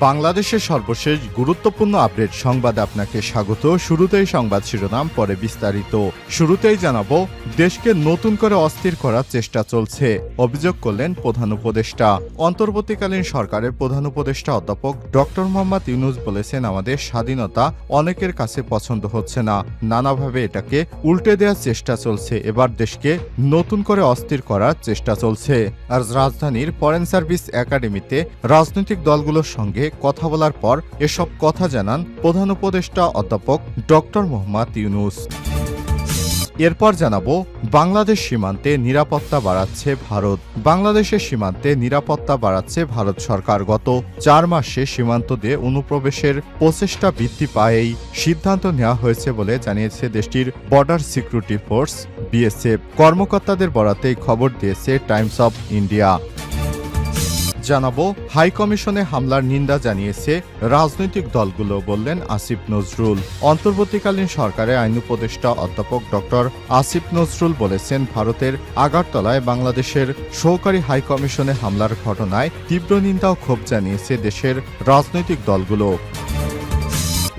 বাংলাদেশের সর্বশেষ গুরুত্বপূর্ণ আপডেট সংবাদ আপনাকে স্বাগত। শুরুতেই সংবাদ শিরোনাম, পরে বিস্তারিত। শুরুতেই জানাব, দেশকে নতুন করে অস্থির করার চেষ্টা চলছে, অভিযোগ করলেন প্রধান উপদেষ্টা। অন্তর্বর্তীকালীন সরকারের প্রধান উপদেষ্টা অধ্যাপক ডক্টর মোহাম্মদ ইউনুস বলেছেন, আমাদের স্বাধীনতা অনেকের কাছে পছন্দ হচ্ছে না। নানাভাবে এটাকে উল্টে দেওয়ার চেষ্টা চলছে। এবার দেশকে নতুন করে অস্থির করার চেষ্টা চলছে। আর রাজধানীর ফরেন সার্ভিস একাডেমিতে রাজনৈতিক দলগুলোর সঙ্গে কথা বলার পর এসব কথা জানান প্রধান উপদেষ্টা অধ্যাপক ডক্টর মোহাম্মদ ইউনুস। এরপর জানাব, বাংলাদেশ সীমান্তে নিরাপত্তা বাড়াচ্ছে ভারত। বাংলাদেশের সীমান্তে নিরাপত্তা বাড়াচ্ছে ভারত সরকার। গত চার মাসে সীমান্ত দিয়ে অনুপ্রবেশের প্রচেষ্টা বৃদ্ধি পায় এই সিদ্ধান্ত নেওয়া হয়েছে বলে জানিয়েছে দেশটির বর্ডার সিকিউরিটি ফোর্স বিএসএফ কর্মকর্তাদের বরাতে খবর দিয়েছে টাইমস অব ইন্ডিয়া জানাব, হাই কমিশনে হামলার নিন্দা জানিয়েছে রাজনৈতিক দলগুলো বললেন আসিফ নজরুল। অন্তর্বর্তীকালীন সরকারে আইন উপদেষ্টা অধ্যাপক ডক্টর আসিফ নজরুল বলেছেন, ভারতের আগারতলায় বাংলাদেশের সহকারী হাই কমিশনে হামলার ঘটনায় তীব্র নিন্দা ও ক্ষোভ জানিয়েছে দেশের রাজনৈতিক দলগুলো।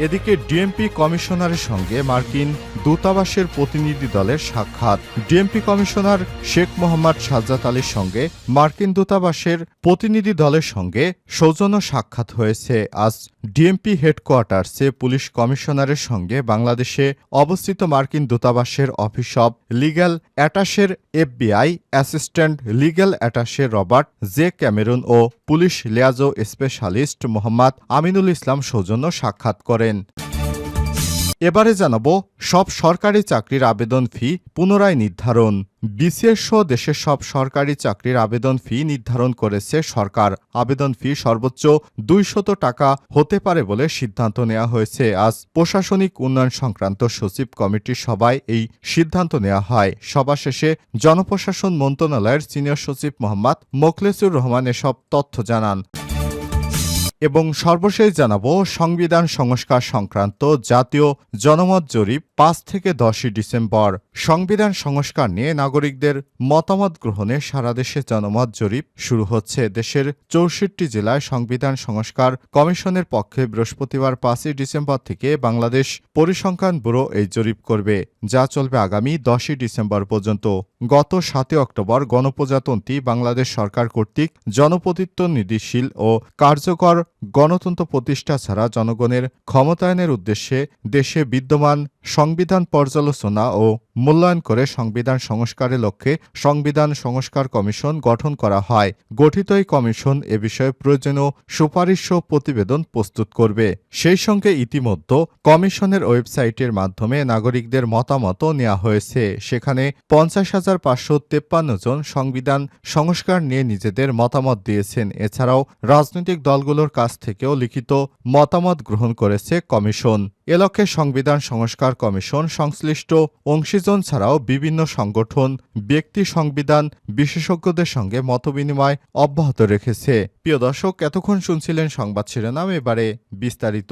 এদিকে ডিএমপি কমিশনারের সঙ্গে মার্কিন দূতাবাসের প্রতিনিধি দলের সাক্ষাৎ। ডিএমপি কমিশনার শেখ মোহাম্মদ সাজ্জাদ আলীর সঙ্গে মার্কিন দূতাবাসের প্রতিনিধি দলের সঙ্গে সৌজন্য সাক্ষাৎ হয়েছে। আজ ডিএমপি হেডকোয়ার্টার্সে পুলিশ কমিশনারের সঙ্গে বাংলাদেশে অবস্থিত মার্কিন দূতাবাসের office of legal অ্যাটাশের FBI assistant legal attache Robert J Cameron O police liaison specialist Mohammad Aminul Islam সৌজন্য সাক্ষাৎ করেন। এবারে জানাব, সব সরকারি চাকরির আবেদন ফি পুনরায় নির্ধারণ। বিসিএস সহ দেশের সব সরকারি চাকরির আবেদন ফি নির্ধারণ করেছে সরকার। আবেদন ফি সর্বোচ্চ দুইশত টাকা হতে পারে বলে সিদ্ধান্ত নেওয়া হয়েছে। আজ প্রশাসনিক উন্নয়ন সংক্রান্ত সচিব কমিটির সভায় এই সিদ্ধান্ত নেওয়া হয়। সভা শেষে জনপ্রশাসন মন্ত্রণালয়ের সিনিয়র সচিব মোহাম্মদ মোখলেসুর রহমান এসব তথ্য জানান। এবং সর্বশেষ জানাব, সংবিধান সংস্কার সংক্রান্ত জাতীয় জনমত জরিপ পাঁচ থেকে দশই ডিসেম্বর। সংবিধান সংস্কার নিয়ে নাগরিকদের মতামত গ্রহণে সারা দেশে জনমত জরিপ শুরু হচ্ছে। দেশের চৌষট্টি জেলায় সংবিধান সংস্কার কমিশনের পক্ষে বৃহস্পতিবার পাঁচই ডিসেম্বর থেকে বাংলাদেশ পরিসংখ্যান ব্যুরো এই জরিপ করবে, যা চলবে আগামী দশই ডিসেম্বর পর্যন্ত। গত সাতই অক্টোবর গণপ্রজাতন্ত্রী বাংলাদেশ সরকার কর্তৃক জনপ্রতিত্ব নির্দেশীল ও কার্যকর গণতন্ত্র প্রতিষ্ঠা ছাড়া জনগণের ক্ষমতায়নের উদ্দেশ্যে দেশে বিদ্যমান সংবিধান পর্যালোচনা ও মূল্যায়ন করে সংবিধান সংস্কারের লক্ষ্যে সংবিধান সংস্কার কমিশন গঠন করা হয়। গঠিত এই কমিশন এ বিষয়ে প্রয়োজনীয় সুপারিশ ও প্রতিবেদন প্রস্তুত করবে। সেই সঙ্গে ইতিমধ্যে কমিশনের ওয়েবসাইটের মাধ্যমে নাগরিকদের মতামতও নেওয়া হয়েছে। সেখানে পঞ্চাশ হাজার পাঁচশো তেপ্পান্ন জন সংবিধান সংস্কার নিয়ে নিজেদের মতামত দিয়েছেন। এছাড়াও রাজনৈতিক দলগুলোর কাছ থেকেও লিখিত মতামত গ্রহণ করেছে কমিশন। এ লক্ষ্যে সংবিধান সংস্কার কমিশন সংশ্লিষ্ট অংশীজন ছাড়াও বিভিন্ন সংগঠন, ব্যক্তি সংবিধান, বিশেষজ্ঞদের সঙ্গে মতবিনিময় অব্যাহত রেখেছে। প্রিয় দর্শক, এতক্ষণ শুনছিলেন সংবাদ শিরোনাম, এবারে বিস্তারিত।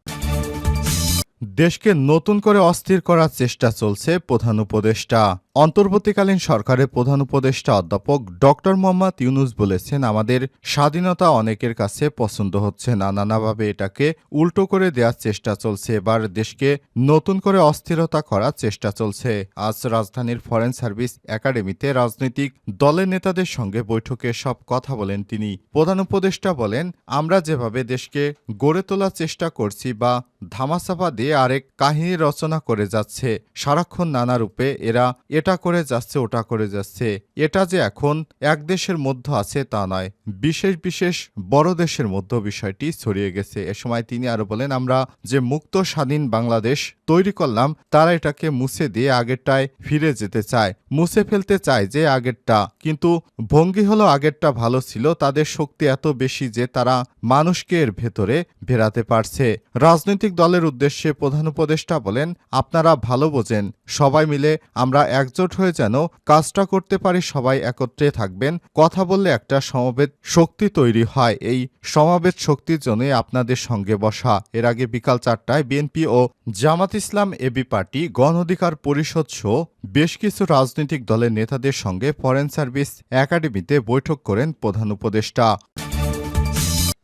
দেশকে নতুন করে অস্থির করার চেষ্টা চলছে প্রধান উপদেষ্টা। অন্তর্বর্তীকালীন সরকারের প্রধান উপদেষ্টা অধ্যাপক ডক্টর মোহাম্মদ ইউনুস বলেছেন, আমাদের স্বাধীনতা অনেকের কাছে পছন্দ হচ্ছে না। নানাভাবে এটাকে উল্টো করে দেওয়ার চেষ্টা চলছে। এবার দেশকে নতুন করে অস্থিরতা করার চেষ্টা চলছে। আজ রাজধানীর ফরেন সার্ভিস একাডেমিতে রাজনৈতিক দলের নেতাদের সঙ্গে বৈঠকে সব কথা বলেন তিনি। প্রধান উপদেষ্টা বলেন, আমরা যেভাবে দেশকে গড়ে তোলার চেষ্টা করছি বা ধামাচাপা দিয়ে আরেক কাহিনী রচনা করে যাচ্ছে। সারাক্ষণ নানা রূপে এরা এটা করে যাচ্ছে, ওটা করে যাচ্ছে। এটা যে এখন এক দেশের মধ্যে আছে তা নয়, বিশেষ বিশেষ বড় দেশের মধ্যে বিষয়টি ছড়িয়ে গেছে। এ সময় তিনি আরও বলেন, আমরা যে মুক্ত স্বাধীন বাংলাদেশ তৈরি করলাম, তারা এটাকে মুছে দিয়ে আগেরটায় ফিরে যেতে চায়। মুছে ফেলতে চায় যে আগেরটা, কিন্তু ভঙ্গি হলো আগেরটা ভালো ছিল, তাদের শক্তি এত বেশি যে তারা মানুষকে এর ভেতরে ভেরাতে পারছে। রাজনৈতিক দলের উদ্দেশ্যে প্রধান উপদেষ্টা বলেন, আপনারা ভালো বোঝেন। সবাই মিলে আমরা একজোট হয়ে যেন কাজটা করতে পারি, সবাই একত্রে থাকবেন। কথা বললে একটা সমবেত শক্তি তৈরি হয়। এই সমাবেত শক্তির জন্য আপনাদের সঙ্গে বসা। এর আগে বিকাল চারটায় বিএনপি ও জামাত ইসলাম এবি পার্টি গণ অধিকার পরিষদ সহ বেশ কিছু রাজনৈতিক দলের নেতাদের সঙ্গে ফরেন সার্ভিস একাডেমিতে বৈঠক করেন প্রধান উপদেষ্টা।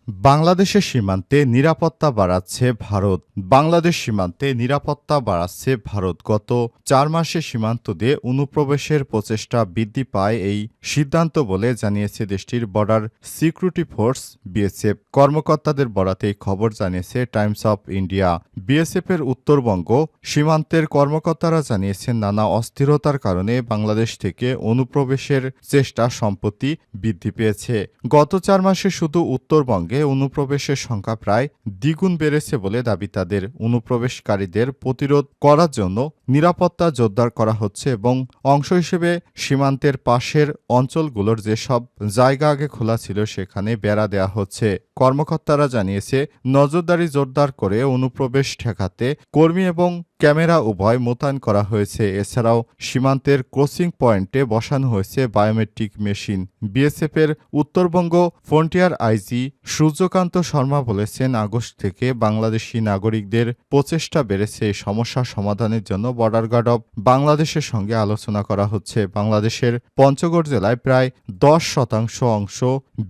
বাংলাদেশের সীমান্তে নিরাপত্তা বাড়াচ্ছে ভারত। বাংলাদেশ সীমান্তে নিরাপত্তা বাড়াচ্ছে ভারত। গত চার মাসে সীমান্ত দিয়ে অনুপ্রবেশের প্রচেষ্টা বৃদ্ধি পায় এই সিদ্ধান্ত বলে জানিয়েছে দেশটির বর্ডার সিকিউরিটি ফোর্স বিএসএফ। কর্মকর্তাদের বরাতে খবর জানিয়েছে টাইমস অফ ইন্ডিয়া। বিএসএফের উত্তরবঙ্গ সীমান্তের কর্মকর্তারা জানিয়েছেন, নানা অস্থিরতার কারণে বাংলাদেশ থেকে অনুপ্রবেশের চেষ্টা সম্প্রতি বৃদ্ধি পেয়েছে। গত চার মাসে শুধু উত্তরবঙ্গে অনুপ্রবেশের সংখ্যা প্রায় দ্বিগুণ বেড়েছে বলে দাবি তাদের অনুপ্রবেশকারীদের প্রতিরোধ করার জন্য নিরাপত্তা জোরদার করা হচ্ছে এবং অংশ হিসেবে সীমান্তের পাশের অঞ্চলগুলোর যেসব জায়গা আগে খোলা ছিল সেখানে বেড়া দেওয়া হচ্ছে। কর্মকর্তারা জানিয়েছে, নজরদারি জোরদার করে অনুপ্রবেশ ঠেকাতে কর্মী এবং ক্যামেরা উভয় মোতায়েন করা হয়েছে। এছাড়াও সীমান্তের ক্রসিং পয়েন্টে বসানো হয়েছে বায়োমেট্রিক মেশিন। বিএসএফের উত্তরবঙ্গ ফ্রন্টিয়ার আইজি সূর্যকান্ত শর্মা বলেছেন, আগস্ট থেকে বাংলাদেশি নাগরিকদের প্রচেষ্টা বেড়েছে সমস্যা সমাধানের জন্য। বর্ডার গার্ড অব বাংলাদেশের সঙ্গে আলোচনা করা হচ্ছে। বাংলাদেশের পঞ্চগড় জেলায় প্রায় দশ শতাংশ অংশ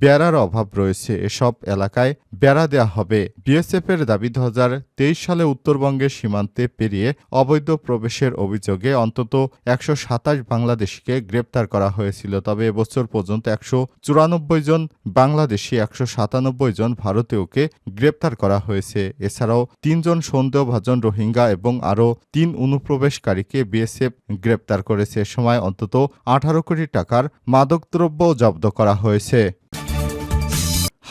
বেড়ার অভাব রয়েছে। এসব এলাকায় বেড়া দেওয়া হবে। বিএসএফের দাবি দু হাজার তেইশ সালে উত্তরবঙ্গের সীমান্তে পেরিয়ে অবৈধ প্রবেশের অভিযোগে অন্তত একশো সাতাশ বাংলাদেশিকে গ্রেপ্তার করা হয়েছিল। তবে এবছর পর্যন্ত একশো চুরানব্বই জন বাংলাদেশি, একশো সাতানব্বই জন ভারতীয়কে গ্রেপ্তার করা হয়েছে। এছাড়াও তিনজন সন্দেহভাজন রোহিঙ্গা এবং আরও তিন অনুপ্রবেশকারীকে বিএসএফ গ্রেপ্তার করেছে। এ সময় অন্তত আঠারো কোটি টাকার মাদকদ্রব্য জব্দ করা হয়েছে।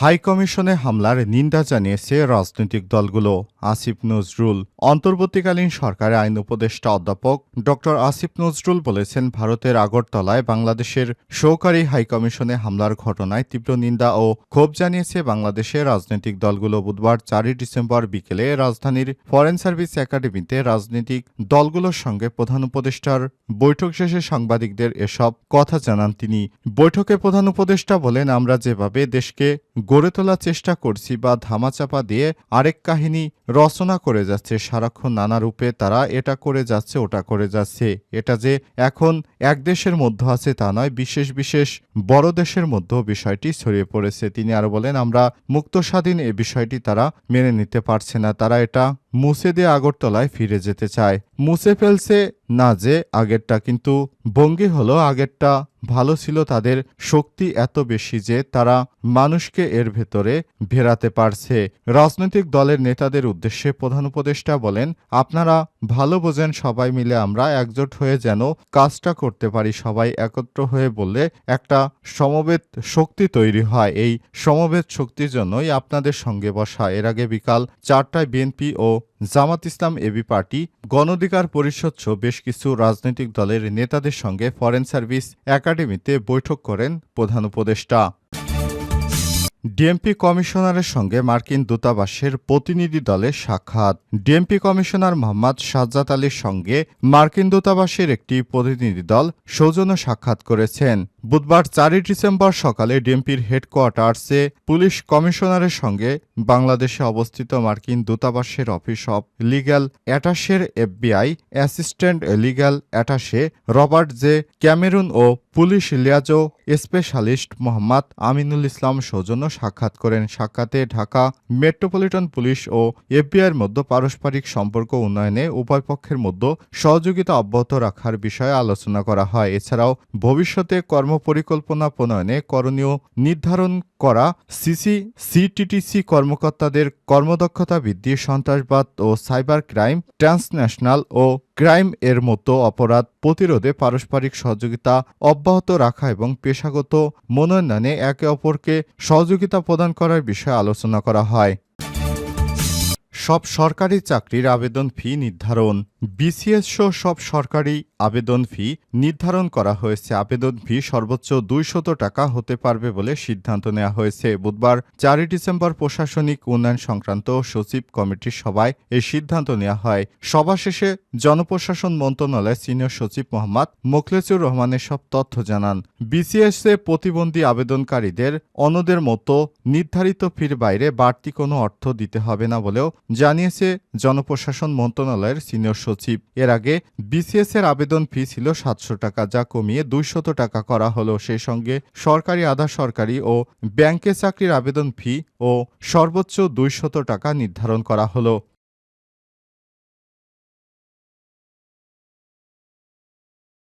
হাইকমিশনে হামলার নিন্দা জানিয়েছে রাজনৈতিক দলগুলো। আসিফ নজরুল। অন্তর্বর্তীকালীন সরকারের আইন উপদেষ্টা অধ্যাপক ড. আসিফ নজরুল বলেছেন, ভারতের আগরতলায় বাংলাদেশের সহকারী হাইকমিশনে হামলার ঘটনায় তীব্র নিন্দা ও ক্ষোভ জানিয়েছে বাংলাদেশের রাজনৈতিক দলগুলো বুধবার চারই ডিসেম্বর বিকেলে রাজধানীর ফরেন সার্ভিস একাডেমিতে রাজনৈতিক দলগুলোর সঙ্গে প্রধান উপদেষ্টার বৈঠক শেষে সাংবাদিকদের এসব কথা জানান তিনি। বৈঠকে প্রধান উপদেষ্টা বলেন, আমরা যেভাবে দেশকে গড়ে তোলার চেষ্টা করছি বা ধামাচাপা দিয়ে আরেক কাহিনী রচনা করে যাচ্ছে। সারাক্ষণ নানা রূপে তারা এটা করে যাচ্ছে, ওটা করে যাচ্ছে। এটা যে এখন এক দেশের মধ্যে আছে তা নয়, বিশেষ বিশেষ বড় দেশের মধ্যেও বিষয়টি ছড়িয়ে পড়েছে। তিনি আরও বলেন, আমরা মুক্ত স্বাধীন এ বিষয়টি তারা মেনে নিতে পারছে না। তারা এটা মুছে দিয়ে আগরতলায় ফিরে যেতে চায়। মুছে ফেলছে না যে আগেরটা, কিন্তু বঙ্গি হলো আগেরটা। ভালো ছিল তাদের শক্তি এত বেশি যে তারা মানুষকে এর ভেতরে ভেরাতে পারছে। রাজনৈতিক দলের নেতাদের উদ্দেশ্যে প্রধান উপদেষ্টা বলেন, আপনারা ভালো বোঝেন, সবাই মিলে আমরা একজোট হয়ে যেন কাজটা করতে পারি। সবাই একত্র হয়ে বললে একটা সমবেত শক্তি তৈরি হয়। এই সমবেত শক্তির জন্যই আপনাদের সঙ্গে বসা। এর আগে বিকাল চারটায় বিএনপি ও জামাত ইসলাম এবি পার্টি, গণঅধিকার পরিষদ সহ বেশ কিছু রাজনৈতিক দলের নেতাদের সঙ্গে ফরেন সার্ভিস একাডেমিতে বৈঠক করেন প্রধান উপদেষ্টা। ডিএমপি কমিশনারের সঙ্গে মার্কিন দূতাবাসের প্রতিনিধি দলের সাক্ষাৎ। ডিএমপি কমিশনার মোহাম্মদ সাজ্জাদ আলীর সঙ্গে মার্কিন দূতাবাসের একটি প্রতিনিধি দল সৌজন্য সাক্ষাৎ করেছেন। বুধবার চারই ডিসেম্বর সকালে ডিএমপির হেডকোয়ার্টার্সে পুলিশ কমিশনারের সঙ্গে বাংলাদেশে অবস্থিত মার্কিন দূতাবাসের office of legal অ্যাটাশের FBI assistant legal attache Robert J Cameron O police liaison specialist Mohammad Aminul Islam সৌজন্য সাক্ষাৎ করেন। সাক্ষাতে ঢাকা মেট্রোপলিটন পুলিশ ও এফবিআইয়ের মধ্যে পারস্পরিক সম্পর্ক উন্নয়নে উভয় পক্ষের মধ্যে সহযোগিতা অব্যাহত রাখার বিষয়ে আলোচনা করা হয়। এছাড়াও ভবিষ্যতে কর্মপরিকল্পনা প্রণয়নে করণীয় নির্ধারণ করা সিসি সিটিটিসি কর্মকর্তাদের কর্মদক্ষতা বৃদ্ধি, সন্ত্রাসবাদ ও সাইবার ক্রাইম, ট্রান্সন্যাশনাল ও ক্রাইম এর মতো অপরাধ প্রতিরোধে পারস্পরিক সহযোগিতা অব্যাহত রাখা এবং পেশাগত মনোনয়নে একে অপরকে সহযোগিতা প্রদান করার বিষয়ে আলোচনা করা হয়। সব সরকারি চাকরির আবেদন ফি নির্ধারণ। বিসিএস সহ সব সরকারি আবেদন ফি নির্ধারণ করা হয়েছে। আবেদন ফি সর্বোচ্চ দুইশত টাকা হতে পারবে বলে সিদ্ধান্ত নেওয়া হয়েছে। বুধবার চারই ডিসেম্বর প্রশাসনিক উন্নয়ন সংক্রান্ত সচিব কমিটির সভায় এই সিদ্ধান্ত নেওয়া হয়। সভা শেষে জনপ্রশাসন মন্ত্রণালয়ের সিনিয়র সচিব মোহাম্মদ মোখলেসুর রহমানের সব তথ্য জানান। বিসিএস এ প্রতিবন্ধী আবেদনকারীদের অন্যদের মতো নির্ধারিত ফির বাইরে বাড়তি কোনো অর্থ দিতে হবে না বলেও জানিয়েছে জনপ্রশাসন মন্ত্রণালয়ের সিনিয়র সচিব। এর আগে বিসিএস এর আবেদন ফি ছিল সাতশো টাকা, যা কমিয়ে দুইশত টাকা করা হল। সেই সঙ্গে সরকারি, আধা সরকারি ও ব্যাংকে চাকরির আবেদন ফি ও সর্বোচ্চ দুইশত টাকা নির্ধারণ করা হলো।